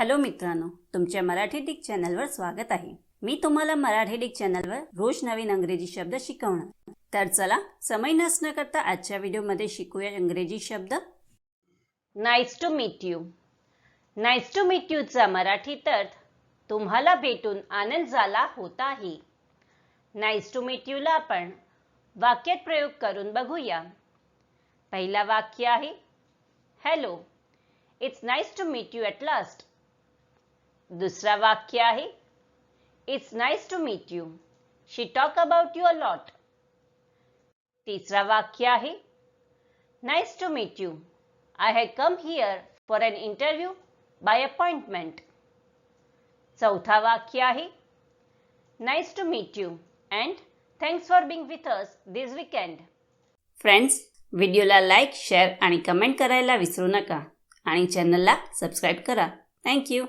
Hello मित्रांनो तुमच्या Marathi Dick चॅनलवर स्वागत आहे. मी तुम्हाला मराठी डिक चॅनलवर रोज नवीन अंग्रेजी शब्द शिकवणार. तर चला समय नसणं करता आजच्या व्हिडिओमध्ये शिकूया इंग्रजी शब्द. Nice to meet you nice to meet यूचा मराठीत अर्थ तुम्हाला भेटून आनंद झाला होताही नाईस टू मीट यूला आपण वाक्यात प्रयोग करून बघूया. पहिला वाक्य आहे hello it's nice to meet you at last दुसरा वाक्य आहे it's nice to meet you she talk about you a lot तिसरा वाक्य आहे nice to meet you I have come here for an interview by appointment चौथा वाक्य आहे nice to meet you and thanks for being with us this weekend friends व्हिडिओला like share आणि comment करायला विसरू नका. आणि चॅनलला सबस्क्राईब करा. थँक्यू